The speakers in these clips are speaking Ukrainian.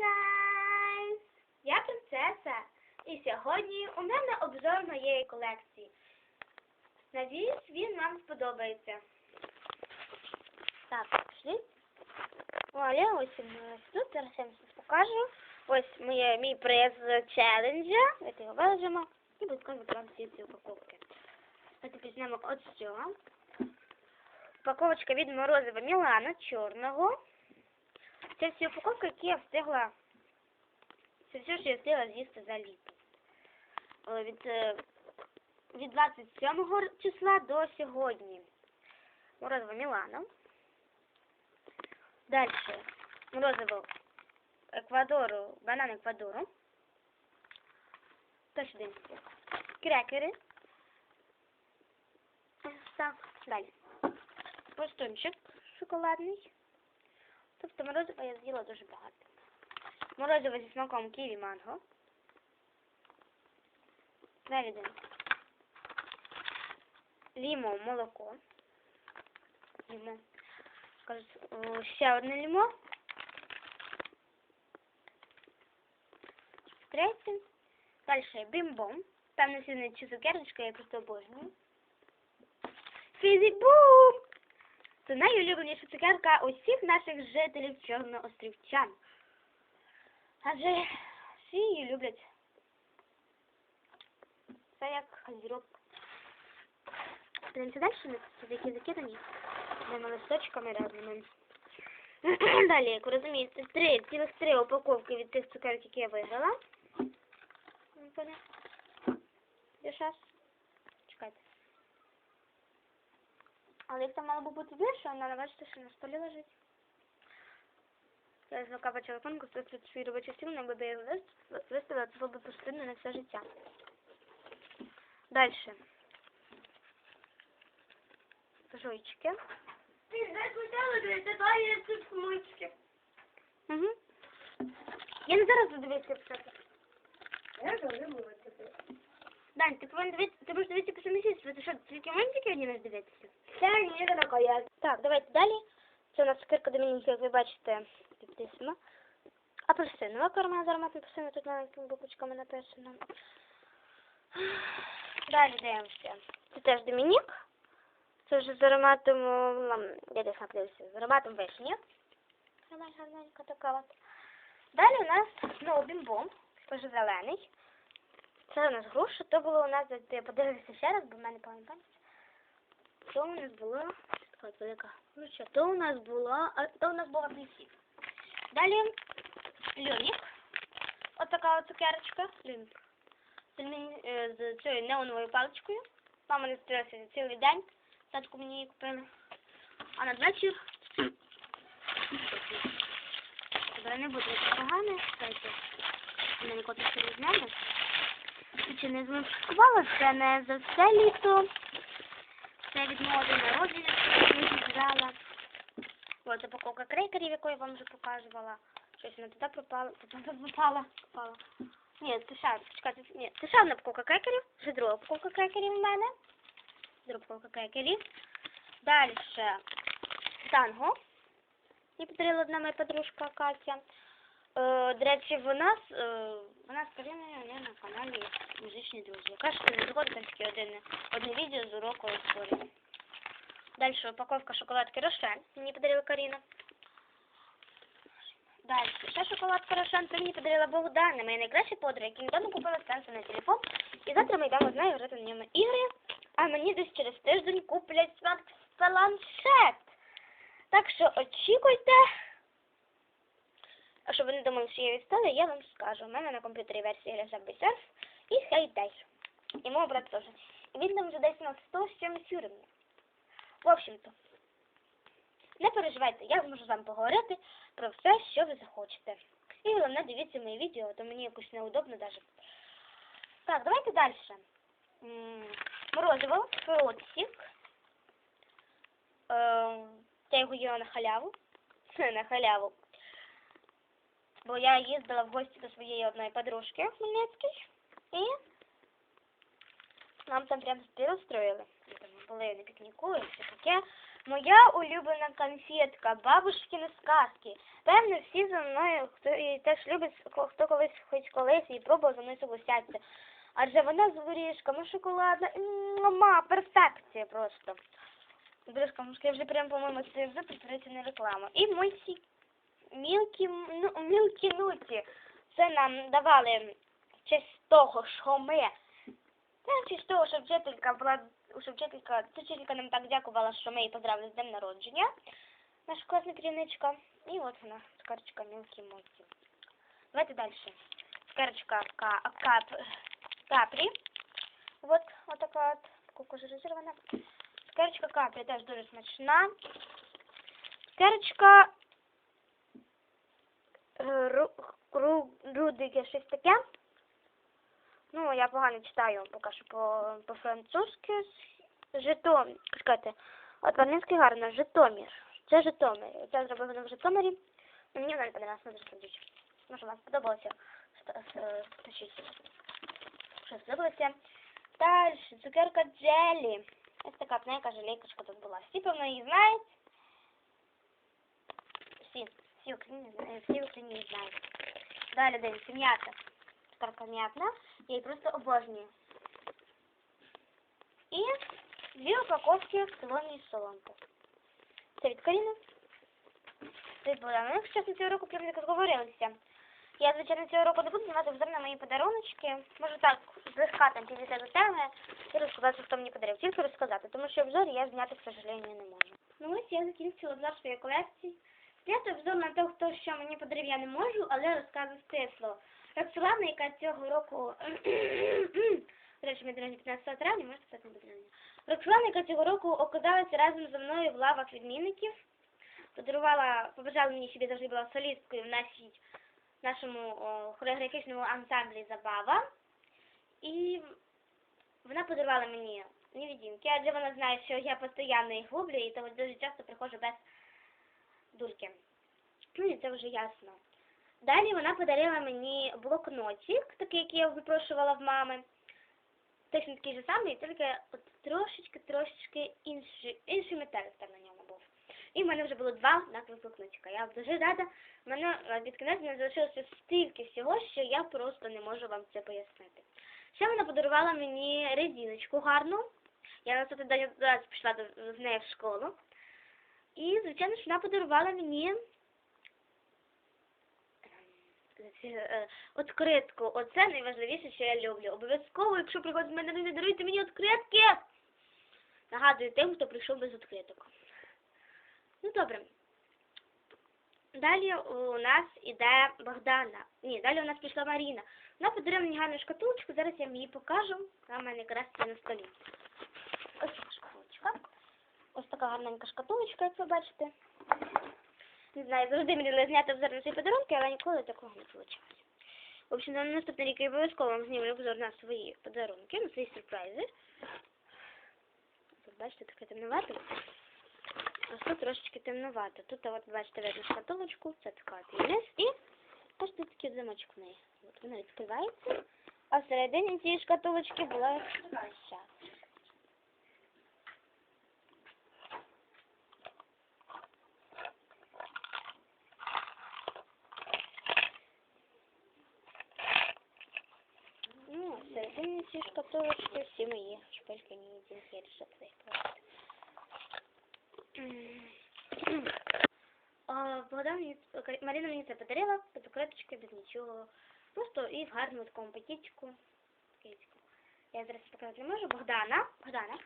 guys! Я принцеса, і сьогодні у мене обзор моєї колекції. Надіюсь, він вам сподобається. Так, пішли. Оля, ось ми тут, зараз я вам покажу. Ось моє, мій приз челенджа. Давайте його вилежимо. І будь-ко відкриваємо всі ці упаковки. Давайте візьмемо от цього. Упаковочка від морозива Мілана чорного. Це всі упаковки, які я встигла. Це все, що я встигла з'їсти за літо. Від, від 27 числа до сьогодні. Морозиво Мілана. Далі. Морозиво Еквадору, банан Еквадору. Теж один. Крекери. Так, далі. Постунчик шоколадний. Тобто морозива я з'їла дуже багато. Морозиво зі смаком ківі манго. Далі. Лімо молоко. Лімо. Ще одне лімо. Третє. Далі бімбом. Там не сильно чи цукерочка, я просто обожнюю. Фізі-бум! Це найулюбленіша цукерка усіх наших жителів Чорноострівчан. Адже всі її люблять. Це як газірок. Дивимося далі, такі закидані. З листочками разними. Далі, як ви розумієте, три, цілих три упаковки від тих цукерок, які я виграла. Де шас? Чекайте. Але там мало би бути більше, але бачите, що на столі лежить. Я злока телефон, користується свій робочий стіл, не буде його вис- виставити, це було б постійно на все життя. Дальше. Жуйчики. Ти є тут. Угу. Я не зараз буду писати. Я завжди тебе. Дань, ти повинен дивитися, ти можеш дивитися по місяць, ти що, тільки мультики одні можеш дивитися? Це ні, це така я. Так, давайте далі. Це у нас цукерка Домініки, як ви бачите, підписано. Апельсинова корма з ароматом апельсину, тут маленькими буквочками написано. Далі дивимося. Це теж Домінік. Це вже з ароматом, я десь наплився, з ароматом вишні. Гарненька така от. Далі у нас знову бімбом, теж зелений. Це у нас груша, то було у нас, я подивлюся ще раз, бо в мене пам'ять. То у нас було така велика груша, то у нас було, то у нас був апельсин. Далі люнік. От така от цукерочка. Алюміні- е, з цією неоновою паличкою. Мама не стрілася цілий день. Татку мені її купили. А надвечір не буде погане. Дайте. Мене ніколи не. Чи не змушкувала, це не за все літо. Це від мого день народження, я зібрала. Ось упаковка крекерів, яку я вам вже показувала. Щось вона туди пропала, туди пропала, попала. Ні, це ще, чекайте, ні, це ще одна упаковка крекерів, вже друга упаковка крекерів в мене. Друга упаковка крекерів. Далі танго. Мені подарила одна моя подружка Катя. Е, до речі, вона, з- е, вона з Кариною у неї на каналі Музичні друзі. Каже, не там таке одне, одне відео з уроку історії. Далі упаковка шоколадки Рошен. Мені подарила Каріна. Далі. Ще шоколадка Рошен. Це мені подарила Богдана, моя найкраща подруга, яка недавно купила станцію на телефон. І завтра ми йдемо з нею грати на ньому ігри. А мені десь через тиждень куплять планшет. Так що очікуйте. А щоб ви не думали, що я відстала, я вам скажу. У мене на комп'ютері версія Subway Surf і Heyday. І мого брат теж. І він там вже десь на 100 з чимось уровня. В общем-то, не переживайте, я зможу з вами поговорити про все, що ви захочете. І головне, дивіться мої відео, то мені якось неудобно навіть. Так, давайте далі. Морозиво, фруктик. Е, Я його їла на халяву. на халяву. Бо я їздила в гості до своєї одної подружки в Хмельницький. І нам там прям. Ми були на пікніку і все таке. Моя улюблена конфетка, бабушкіни сказки. Певно, всі за мною, хто і теж любить, хто колись хоч колись і пробував за мною согласяться. Адже вона з горішками, шоколадна, ма, перфекція просто. Дружка, я вже прям, по-моєму, це вже підтримується реклама. І мульті, мілкі, ну, мілкі нуті. Це нам давали честь того, що ми та чи того, що вчителька була, що вчителька, вчителька нам так дякувала, що ми її поздравили з днем народження. Наша класна керівничка. І от вона, скарочка мілкі моті. Давайте далі. Скарочка ка, кап, капрі. Вот, вот така от, кукурузирована. Скарочка капрі теж дуже смачна. Скарочка е, ру, ру, рудики, щось таке. Ну, я погано читаю поки що по, по-французьки. Житомир. Чекайте. От по-англійськи гарно. Житомир. Це Житомир. Це зробили в Житомирі. Ну, мені подобалося, не дуже сидячи. Може, вам сподобалося. Що сподобалося. Далі, цукерка Джелі. Ось така пнейка жалейкочка тут була. Всі, певно, її знають. Всі. Всі в Україні, зна- всі в Україні знають. Далі дивимося. М'ята. Цукерка м'ятна. Я її просто обожнюю. І дві упаковки солоної соломки. Це від Каріни. Це від Богдана. Ну, якщо чесно, цього року прям як говорилися. Я, звичайно, цього року не буду знімати взор на мої подаруночки. Можу так, злегка там підійти до теми і розказати, хто мені подарив. Тільки розказати, тому що обзор я зняти, к сожалению, не можу. Ну ось я закінчила обзор своєї колекції. Зняти обзор на те, хто що мені подарив, я не можу, але розказую стисло. Роксолана, яка цього року... Речі, ми день 15 травня, можете писати на бажання. Роксолана, яка цього року оказалася разом зі мною в лавах відмінників. Подарувала, побажала мені, щоб я завжди була солісткою в нашій, нашому о, хореографічному ансамблі «Забава». І вона подарувала мені невидимки, адже вона знає, що я постійно їх гублю, і тому дуже часто приходжу без дульки. Ну і це вже ясно. Далі вона подарила мені блокнотик, такий, який я випрошувала в мами. Точно такий же самий, тільки от трошечки-трошечки інший, інший металик там на ньому був. І в мене вже було два однакових блокнотика. Я дуже рада. В мене е, від кінець не залишилося стільки всього, що я просто не можу вам це пояснити. Ще вона подарувала мені резиночку гарну. Я на наступний день пішла з нею в школу. І, звичайно ж, вона подарувала мені е, відкритку. Оце найважливіше, що я люблю. Обов'язково, якщо приходить мене, не даруйте мені відкритки. Нагадую тим, хто прийшов без відкриток. Ну, добре. Далі у нас іде Богдана. Ні, далі у нас пішла Маріна. Вона подарила мені гарну шкатулочку, зараз я вам її покажу. Вона в мене якраз на столі. Ось така гарненька шкатулочка, як ви бачите. Не знаю, завжди мені зняти обзор на свої подарунки, але ніколи такого не вийшло. В общем, на наступний рік я обов'язково вам знімлю обзор на свої подарунки, на свої сюрпризи. Тут, бачите, таке темновато. Ось тут трошечки темновато. Тут, от, бачите, видно шкатулочку, це така вниз. І ось тут такий замочок в неї. От вона відкривається. А всередині цієї шкатулочки була така ща. Ну, всередині шкатулочки всі мої шпильки не один я решила їх положити. М. Мені, Марина мені це подарила, без укриточки, без нічого. Просто і в гарному такому пакетику. Пакетику. Я зараз показати не можу. Богдана. Богдана.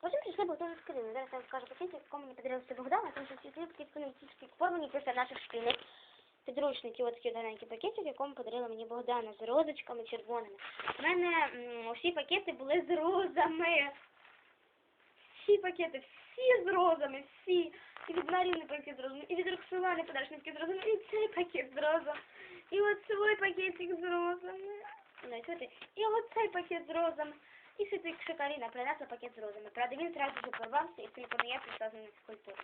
Потім прийшли Богдан з. Зараз я вам скажу пакетик, в якому мені подарився Богдана, тому що всі сліпки фонетичні формені після наших шкільних підручників. Ось такий гарненький в якому подарила мені Богдана з розочками червоними. У мене м, усі пакети були з розами. Всі пакети, всі з розами, всі. І від Маріни пакет з розами, і від Роксолани подарочники з розами, і цей пакет з розом. І от свій пакетик з розами. Ну, і чуєте? І от цей пакет з розами. І ще тільки Каріна принесла пакет з розами. Правда, він одразу же порвався, і тільки не я прийшла з ним з культури.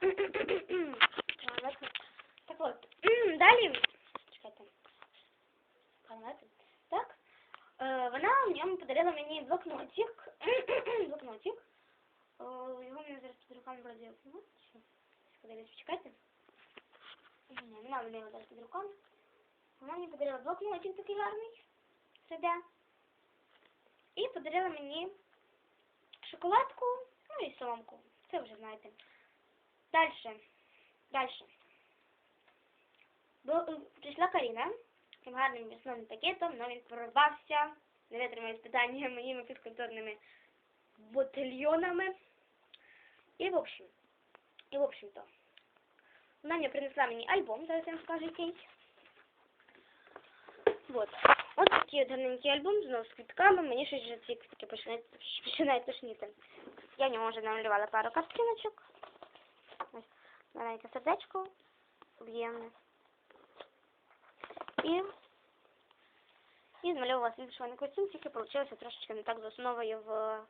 Так, далі. Так от, далі. Чекайте. Так. Вона в ньому подарила мені блокнотик. блокнотик. вроді, ну, що, подивись, почекайте. Ні, нема мене його зараз під руками. Вона мені подарила блокнотик такий гарний, себе. І подарила мені шоколадку, ну і соломку. Це вже знаєте. Дальше. Дальше. Бо, е, прийшла Каріна з цим гарним пакетом, але він прорвався, не витримав іспитання моїми підконтрольними ботильйонами. І в общем, і в общем-то, вона мені принесла мені альбом, зараз я вам скажу який. Вот. Ось такий от альбом, знову з квітками, мені щось вже ці квітки починають, починають. Я в ньому вже пару картиночок. Маленьке сердечко, об'ємне. І, і змальовувала свій вишиваний костюм, тільки вийшло трошечки не так з в,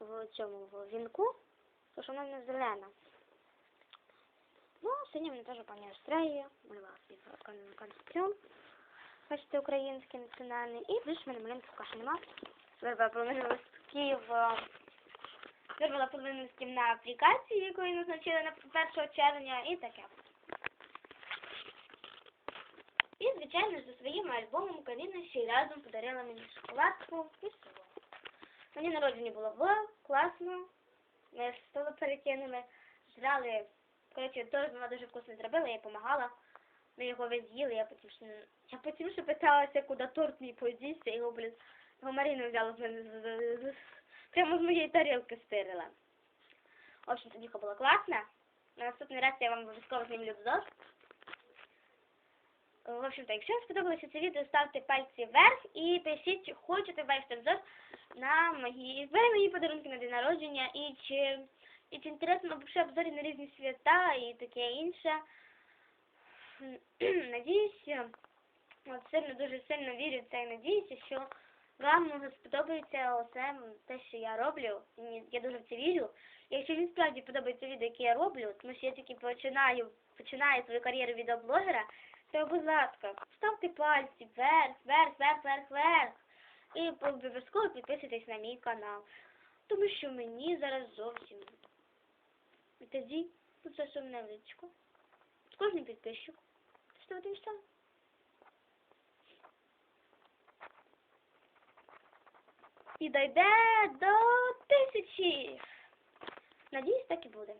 в цьому в вінку, тому що вона не зелена. Ну, сьогодні мене теж пані Астрея, малювала свій костюм. Бачите, український національний. І більше в мене маленьких каші нема. Вирвала половину листків. Вирвала половину листків на аплікації, яку я назначила на 1 червня, і таке. І, звичайно, за своїм альбомом Каріна ще й разом подарила мені шоколадку і село. Мені народження було в класно. Ми з столу перекинули, жрали. Коротше, теж вона дуже вкусно зробила, я допомагала. Ми його весь з'їли, я потім ще я потім ще питалася, куди торт мій подівся, його, блін, його Маріна взяла з мене з- з- з- прямо з моєї тарілки стирила. В общем, тоді була класна. На наступний раз я вам обов'язково знімлю обзор. В общем-то, якщо вам сподобалося це відео, ставте пальці вверх і пишіть, чи хочете бачити обзор на мої збери подарунки на день народження і чи, і чи інтересно взагалі обзори на різні свята і таке інше. Надіюсь, от сильно, дуже сильно вірю в це і що вам сподобається оце те, що я роблю. Я дуже в це вірю. Якщо вам справді подобається відео, яке я роблю, тому що я тільки починаю, починаю свою кар'єру відеоблогера, то, будь ласка, ставте пальці вверх, вверх, вверх, вверх, вверх. І обов'язково підписуйтесь на мій канал. Тому що мені зараз зовсім. І тоді тут зовсім невеличко. Кожен підписчик. Ставити місця. І дойде до тисячі. Надіюсь, так і буде.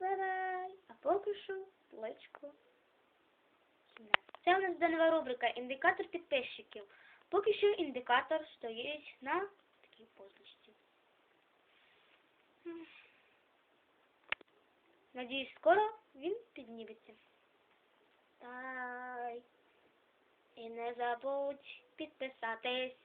Бай-бай. А поки що плечко. Це у нас буде нова рубрика індикатор підписчиків. Поки що індикатор стоїть на такій позначці. Надіюсь, скоро він підніметься. Тай. І не забудь підписатись